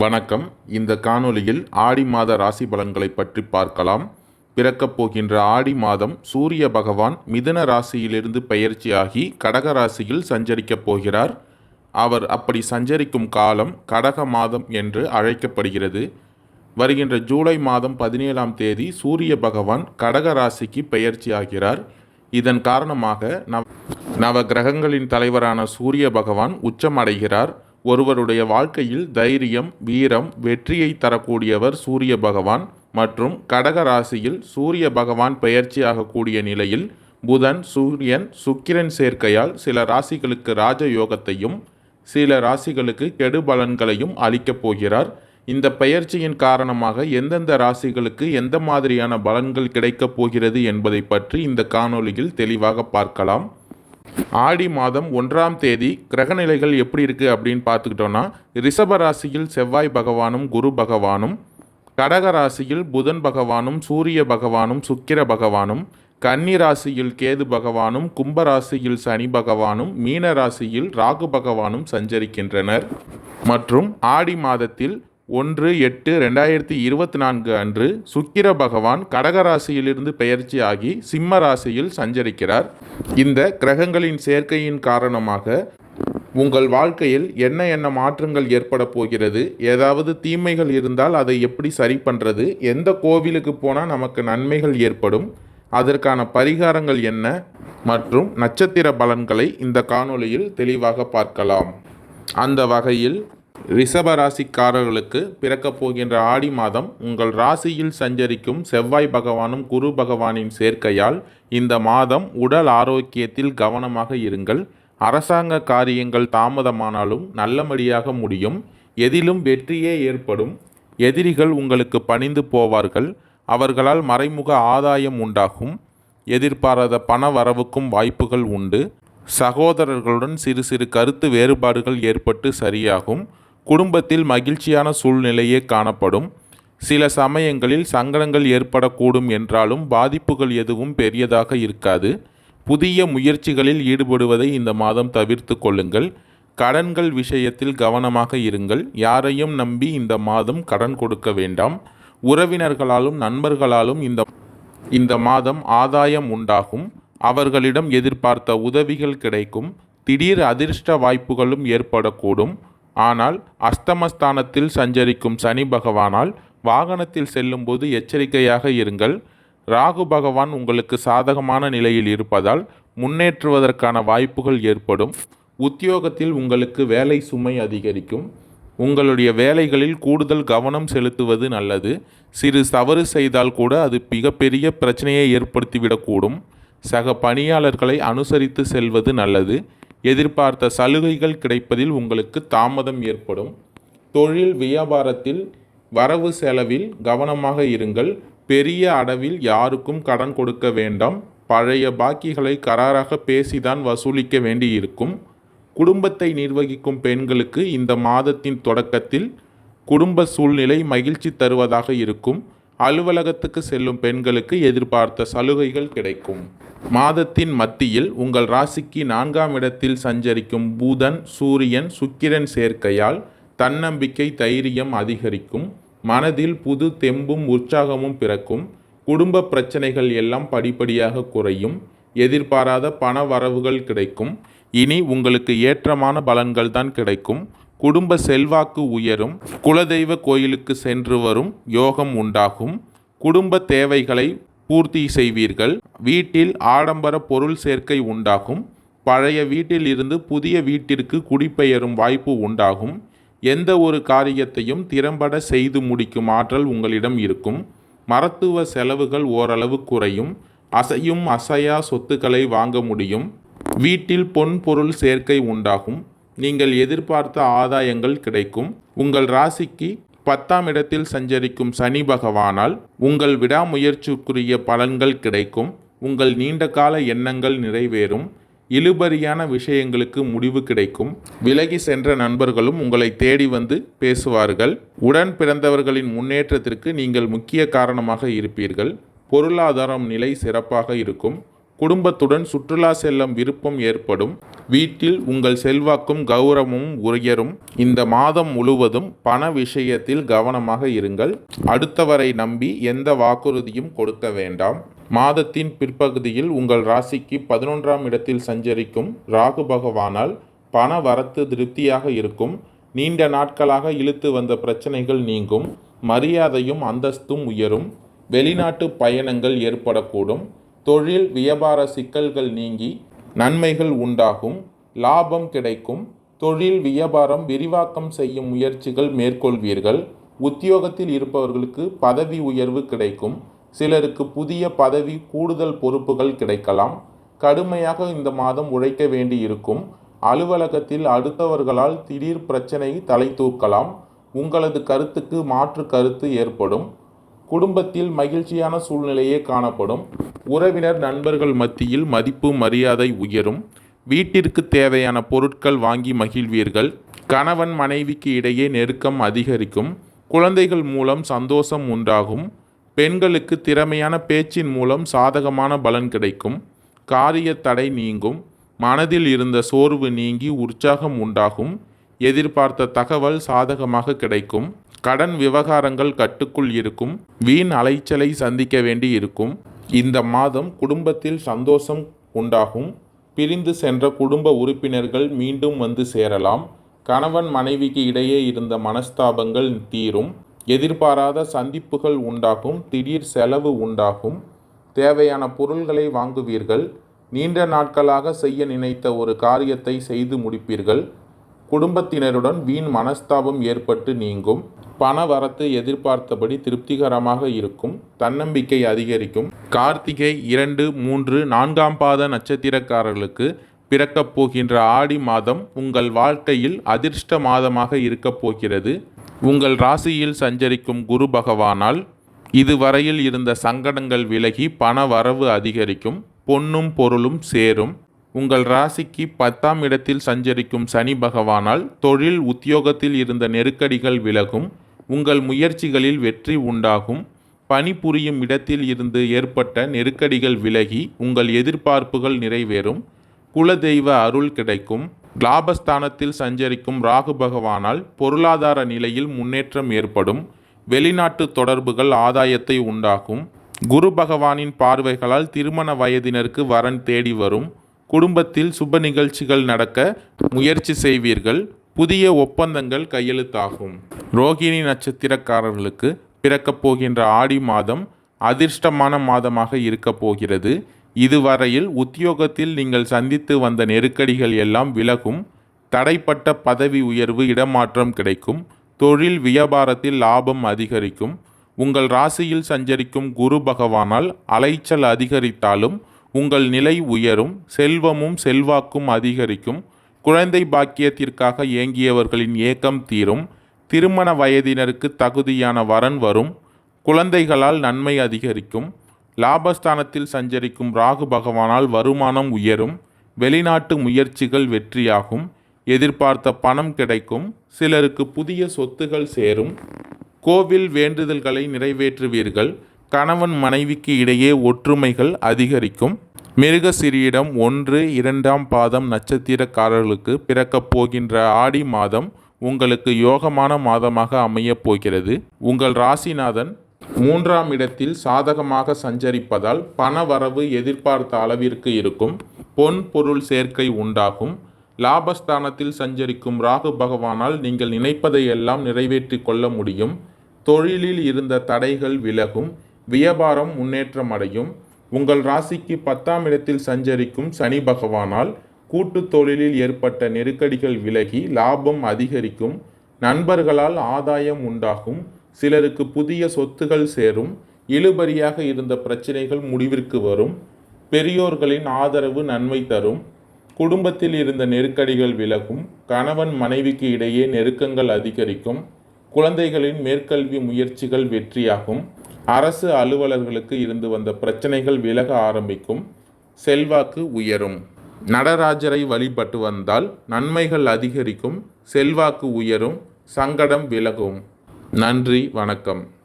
வணக்கம். இந்த காணொளியில் ஆடி மாத ராசி பலன்களை பற்றி பார்க்கலாம். பிறக்கப் போகின்ற ஆடி மாதம் சூரிய பகவான் மிதுன ராசியிலிருந்து பயிற்சியாகி கடக ராசியில் சஞ்சரிக்கப் போகிறார். அவர் அப்படி சஞ்சரிக்கும் காலம் கடக மாதம் என்று அழைக்கப்படுகிறது. வருகின்ற ஜூலை மாதம் பதினேழாம் தேதி சூரிய பகவான் கடக ராசிக்கு பயிற்சியாகிறார் இதன் காரணமாக நவ நவ கிரகங்களின் தலைவரான சூரிய பகவான் உச்சமடைகிறார். ஒருவருடைய வாழ்க்கையில் தைரியம் வீரம் வெற்றியை தரக்கூடியவர் சூரிய பகவான் மற்றும் கடக ராசியில் சூரிய பகவான் பெயர்ச்சியாகக்கூடிய நிலையில் புதன் சூரியன் சுக்கிரன் சேர்க்கையால் சில ராசிகளுக்கு ராஜயோகத்தையும் சில ராசிகளுக்கு கெடு பலன்களையும் அளிக்கப் போகிறார். இந்த பெயர்ச்சியின் காரணமாக எந்தெந்த ராசிகளுக்கு எந்த மாதிரியான பலன்கள் கிடைக்கப் போகிறது என்பதை பற்றி இந்த காணொலியில் தெளிவாக பார்க்கலாம். ஆடி மாதம் ஒன்றாம் தேதி கிரகநிலைகள் எப்படி இருக்குது அப்படின்னு பார்த்துக்கிட்டோன்னா ரிஷப ராசியில் செவ்வாய் பகவானும் குரு பகவானும் கடக ராசியில் புதன் பகவானும் சூரிய பகவானும் சுக்கிர பகவானும் கன்னி ராசியில் கேது பகவானும் கும்ப ராசியில் சனி பகவானும் மீன ராசியில் ராகு பகவானும் சஞ்சரிக்கின்றனர். மற்றும் ஆடி மாதத்தில் ஒன்று எட்டு ரெண்டாயிரத்தி இருபத்தி நான்கு அன்று சுக்கிர பகவான் கடகராசியிலிருந்து பெயர்ச்சியாகி சிம்ம ராசியில் சஞ்சரிக்கிறார். இந்த கிரகங்களின் சேர்க்கையின் காரணமாக உங்கள் வாழ்க்கையில் என்ன என்ன மாற்றங்கள் ஏற்பட போகிறது? ஏதாவது தீமைகள் இருந்தால் அதை எப்படி சரி பண்ணுறது எந்த கோவிலுக்கு போனால் நமக்கு நன்மைகள் ஏற்படும்? அதற்கான பரிகாரங்கள் என்ன? மற்றும் நட்சத்திர பலன்களை இந்த காணொளியில் தெளிவாக பார்க்கலாம். அந்த வகையில் ரிஷப ராசிக்காரர்களுக்கு பிறக்கப் போகின்ற ஆடி மாதம் உங்கள் ராசியில் சஞ்சரிக்கும் செவ்வாய் பகவானும் குரு பகவானின் சேர்க்கையால் இந்த மாதம் உடல் ஆரோக்கியத்தில் கவனமாக இருங்கள். அரசாங்க காரியங்கள் தாமதமானாலும் நல்லபடியாக முடியும். எதிலும் வெற்றியே ஏற்படும். எதிரிகள் உங்களுக்கு பணிந்து போவார்கள். அவர்களால் மறைமுக ஆதாயம் உண்டாகும். எதிர்பாராத பண வரவுக்கும் வாய்ப்புகள் உண்டு. சகோதரர்களுடன் சிறு சிறு கருத்து வேறுபாடுகள் ஏற்பட்டு சரியாகும். குடும்பத்தில் மகிழ்ச்சியான சூழ்நிலையே காணப்படும். சில சமயங்களில் சங்கடங்கள் ஏற்படக்கூடும் என்றாலும் பாதிப்புகள் எதுவும் பெரியதாக இருக்காது. புதிய முயற்சிகளில் ஈடுபடுவதை இந்த மாதம் தவிர்த்து கொள்ளுங்கள். கடன்கள் விஷயத்தில் கவனமாக இருங்கள். யாரையும் நம்பி இந்த மாதம் கடன் கொடுக்க வேண்டாம். உறவினர்களாலும் நண்பர்களாலும் இந்த இந்த மாதம் ஆதாயம் உண்டாகும். அவர்களிடம் எதிர்பார்த்த உதவிகள் கிடைக்கும். திடீர் அதிர்ஷ்ட வாய்ப்புகளும் ஏற்படக்கூடும். ஆனால் அஸ்தமஸ்தானத்தில் சஞ்சரிக்கும் சனி பகவானால் வாகனத்தில் செல்லும்போது எச்சரிக்கையாக இருங்கள். ராகு பகவான் உங்களுக்கு சாதகமான நிலையில் இருப்பதால் முன்னேற்றுவதற்கான வாய்ப்புகள் ஏற்படும். உத்தியோகத்தில் உங்களுக்கு வேலை சுமை அதிகரிக்கும். உங்களுடைய வேலைகளில் கூடுதல் கவனம் செலுத்துவது நல்லது. சிறு தவறு செய்தால் கூட அது மிகப்பெரிய பிரச்சனையை ஏற்படுத்திவிடக்கூடும். சக பணியாளர்களை அனுசரித்து செல்வது நல்லது. எதிர்பார்த்த சலுகைகள் கிடைப்பதில் உங்களுக்கு தாமதம் ஏற்படும். தொழில் வியாபாரத்தில் வரவு செலவில் கவனமாக இருங்கள். பெரிய அளவில் யாருக்கும் கடன் கொடுக்க வேண்டாம். பழைய பாக்கிகளை கராராக பேசிதான் வசூலிக்க வேண்டியிருக்கும். குடும்பத்தை நிர்வகிக்கும் பெண்களுக்கு இந்த மாதத்தின் தொடக்கத்தில் குடும்ப சூழ்நிலை மகிழ்ச்சி தருவதாக இருக்கும். அலுவலகத்துக்கு செல்லும் பெண்களுக்கு எதிர்பார்த்த சலுகைகள் கிடைக்கும். மாதத்தின் மத்தியில் உங்கள் ராசிக்கு நான்காம் இடத்தில் சஞ்சரிக்கும் பூதன் சூரியன் சுக்கிரன் சேர்க்கையால் தன்னம்பிக்கை தைரியம் அதிகரிக்கும். மனதில் புது தெம்பும் உற்சாகமும் பிறக்கும். குடும்ப பிரச்சனைகள் எல்லாம் படிப்படியாக குறையும். எதிர்பாராத பண வரவுகள் கிடைக்கும். இனி உங்களுக்கு ஏற்றமான பலன்கள் தான் கிடைக்கும். குடும்ப செல்வாக்கு உயரும் குலதெய்வ கோயிலுக்கு சென்று வரும் யோகம் உண்டாகும். குடும்ப தேவைகளை பூர்த்தி செய்வீர்கள். வீட்டில் ஆடம்பர பொருள் சேர்க்கை உண்டாகும். பழைய வீட்டில் இருந்து புதிய வீட்டிற்கு குடிபெயரும் வாய்ப்பு உண்டாகும். எந்த ஒரு காரியத்தையும் திறம்பட செய்து முடிக்கும் ஆற்றல் உங்களிடம் இருக்கும். மருத்துவ செலவுகள் ஓரளவு குறையும். அசையும் அசையா சொத்துக்களை வாங்க முடியும். வீட்டில் பொன் பொருள் சேர்க்கை உண்டாகும். நீங்கள் எதிர்பார்த்த ஆதாயங்கள் கிடைக்கும். உங்கள் ராசிக்கு பத்தாம் இடத்தில் சஞ்சரிக்கும் சனி பகவானால் உங்கள் விடாமுயற்சிக்குரிய பலன்கள் கிடைக்கும். உங்கள் நீண்டகால எண்ணங்கள் நிறைவேறும். இழுபறியான விஷயங்களுக்கு முடிவு கிடைக்கும். விலகி சென்ற நண்பர்களும் உங்களை தேடி வந்து பேசுவார்கள். உடன் பிறந்தவர்களின் முன்னேற்றத்திற்கு நீங்கள் முக்கிய காரணமாக இருப்பீர்கள். பொருளாதாரம் நிலை சிறப்பாக இருக்கும். குடும்பத்துடன் சுற்றுலா செல்லும் விருப்பம் ஏற்படும். வீட்டில் உங்கள் செல்வாக்கும் கௌரவமும் உயரும். இந்த மாதம் முழுவதும் பண விஷயத்தில் கவனமாக இருங்கள். அடுத்தவரை நம்பி எந்த வாக்குறுதியும் கொடுக்க வேண்டாம். மாதத்தின் பிற்பகுதியில் உங்கள் ராசிக்கு பதினொன்றாம் இடத்தில் சஞ்சரிக்கும் ராகு பகவானால் பண வரத்து திருப்தியாக இருக்கும். நீண்ட நாட்களாக இழுத்து வந்த பிரச்சனைகள் நீங்கும். மரியாதையும் அந்தஸ்தும் உயரும். வெளிநாட்டு பயணங்கள் ஏற்படக்கூடும். தொழில் வியாபார சிக்கல்கள் நீங்கி நன்மைகள் உண்டாகும் லாபம் கிடைக்கும் தொழில் வியாபாரம் விரிவாக்கம் செய்யும் முயற்சிகள் மேற்கொள்வீர்கள். உத்தியோகத்தில் இருப்பவர்களுக்கு பதவி உயர்வு கிடைக்கும். சிலருக்கு புதிய பதவி கூடுதல் பொறுப்புகள் கிடைக்கலாம். கடுமையாக இந்த மாதம் உழைக்க வேண்டி இருக்கும் அலுவலகத்தில் அடுத்தவர்களால் திடீர் பிரச்சனை தலை தூக்கலாம். உங்களது கருத்துக்கு மாற்று கருத்து ஏற்படும். குடும்பத்தில் மகிழ்ச்சியான சூழ்நிலையே காணப்படும். உறவினர் நண்பர்கள் மத்தியில் மதிப்பு மரியாதை உயரும். வீட்டிற்கு தேவையான பொருட்கள் வாங்கி மகிழ்வீர்கள். கணவன் மனைவிக்கு இடையே நெருக்கம் அதிகரிக்கும். குழந்தைகள் மூலம் சந்தோஷம் உண்டாகும். பெண்களுக்கு திறமையான பேச்சின் மூலம் சாதகமான பலன் கிடைக்கும். காரிய தடை நீங்கும். மனதில் இருந்த சோர்வு நீங்கி உற்சாகம் உண்டாகும். எதிர்பார்த்த தகவல் சாதகமாக கிடைக்கும். கடன் விவகாரங்கள் கட்டுக்குள் இருக்கும் வீண் அலைச்சலை சந்திக்க வேண்டி இருக்கும். இந்த மாதம் குடும்பத்தில் சந்தோஷம் உண்டாகும். பிரிந்து சென்ற குடும்ப உறுப்பினர்கள் மீண்டும் வந்து சேரலாம். கணவன் மனைவிக்கு இடையே இருந்த மனஸ்தாபங்கள் தீரும். எதிர்பாராத சந்திப்புகள் உண்டாகும். திடீர் செலவு உண்டாகும். தேவையான பொருள்களை வாங்குவீர்கள். நீண்ட நாட்களாக செய்ய நினைத்த ஒரு காரியத்தை செய்து முடிப்பீர்கள். குடும்பத்தினருடன் வீண் மனஸ்தாபம் ஏற்பட்டு நீங்கும். பண வரத்து எதிர்பார்த்தபடி திருப்திகரமாக இருக்கும். தன்னம்பிக்கை அதிகரிக்கும். கார்த்திகை இரண்டு மூன்று நான்காம் பாத நட்சத்திரக்காரர்களுக்கு பிறக்கப் போகின்ற ஆடி மாதம் உங்கள் வாழ்க்கையில் அதிர்ஷ்ட மாதமாக இருக்கப் போகிறது. உங்கள் ராசியில் சஞ்சரிக்கும் குரு பகவானால் இதுவரையில் இருந்த சங்கடங்கள் விலகி பண வரவு அதிகரிக்கும். பொன்னும் பொருளும் சேரும். உங்கள் ராசிக்கு பத்தாம் இடத்தில் சஞ்சரிக்கும் சனி பகவானால் தொழில் உத்தியோகத்தில் இருந்த நெருக்கடிகள் விலகும் உங்கள் முயற்சிகளில் வெற்றி உண்டாகும் பணிபுரியும் இடத்தில் இருந்து ஏற்பட்ட நெருக்கடிகள் விலகி உங்கள் எதிர்பார்ப்புகள் நிறைவேறும் குலதெய்வ அருள் கிடைக்கும் லாபஸ்தானத்தில் சஞ்சரிக்கும் ராகு பகவானால் பொருளாதார நிலையில் முன்னேற்றம் ஏற்படும் வெளிநாட்டு தொடர்புகள் ஆதாயத்தை உண்டாகும் குரு பகவானின் பார்வைகளால் திருமண வயதினருக்கு வரன் தேடி வரும் குடும்பத்தில் சுப நிகழ்ச்சிகள் நடக்க முயற்சி செய்வீர்கள். புதிய ஒப்பந்தங்கள் கையெழுத்தாகும். ரோகிணி நட்சத்திரக்காரர்களுக்கு பிறக்கப் போகின்ற ஆடி மாதம் அதிர்ஷ்டமான மாதமாக இருக்கப் போகிறது. இதுவரையில் உத்தியோகத்தில் நீங்கள் சந்தித்து வந்த நெருக்கடிகள் எல்லாம் விலகும். தடைப்பட்ட பதவி உயர்வு இடமாற்றம் கிடைக்கும். தொழில் வியாபாரத்தில் லாபம் அதிகரிக்கும். உங்கள் ராசியில் சஞ்சரிக்கும் குரு பகவானால் அலைச்சல் அதிகரித்தாலும் உங்கள் நிலை உயரும் செல்வமும் செல்வாக்கும் அதிகரிக்கும் குழந்தை பாக்கியத்திற்காக ஏங்கியவர்களின் ஏக்கம் தீரும் திருமண வயதினருக்கு தகுதியான வரன் வரும் குழந்தைகளால் நன்மை அதிகரிக்கும் லாபஸ்தானத்தில் சஞ்சரிக்கும் ராகு பகவானால் வருமானம் உயரும் வெளிநாட்டு முயற்சிகள் வெற்றியாகும் எதிர்பார்த்த பணம் கிடைக்கும் சிலருக்கு புதிய சொத்துகள் சேரும் கோவில் வேண்டுதல்களை நிறைவேற்றுவீர்கள் கணவன் மனைவிக்கு இடையே ஒற்றுமைகள் அதிகரிக்கும். மிருகசிறியிடம் ஒன்று இரண்டாம் பாதம் நட்சத்திரக்காரர்களுக்கு பிறக்கப் போகின்ற ஆடி மாதம் உங்களுக்கு யோகமான மாதமாக அமையப் போகிறது. உங்கள் ராசிநாதன் மூன்றாம் இடத்தில் சாதகமாக சஞ்சரிப்பதால் பண வரவு எதிர்பார்த்த அளவிற்கு இருக்கும். பொன் பொருள் சேர்க்கை உண்டாகும். லாபஸ்தானத்தில் சஞ்சரிக்கும் ராகு பகவானால் நீங்கள் நினைப்பதையெல்லாம் நிறைவேற்றி கொள்ள முடியும். தொழிலில் இருந்த தடைகள் விலகும். வியாபாரம் முன்னேற்றம் அடையும் உங்கள் ராசிக்கு பத்தாம் இடத்தில் சஞ்சரிக்கும் சனி பகவானால் கூட்டு தொழிலில் ஏற்பட்ட நெருக்கடிகள் விலகி லாபம் அதிகரிக்கும். நண்பர்களால் ஆதாயம் உண்டாகும். சிலருக்கு புதிய சொத்துகள் சேரும். இழுபறியாக இருந்த பிரச்சனைகள் முடிவிற்கு வரும். பெரியோர்களின் ஆதரவு நன்மை தரும். குடும்பத்தில் இருந்த நெருக்கடிகள் விலகும். கணவன் மனைவிக்கு இடையே நெருக்கங்கள் அதிகரிக்கும். குழந்தைகளின் மேற்கல்வி முயற்சிகள் வெற்றியாகும். அரசு அலுவலர்களுக்கு இருந்து வந்த பிரச்சனைகள் விலக ஆரம்பிக்கும். செல்வாக்கு உயரும். நடராஜரை வழிபட்டு வந்தால் நன்மைகள் அதிகரிக்கும். செல்வாக்கு உயரும். சங்கடம் விலகும். நன்றி வணக்கம்.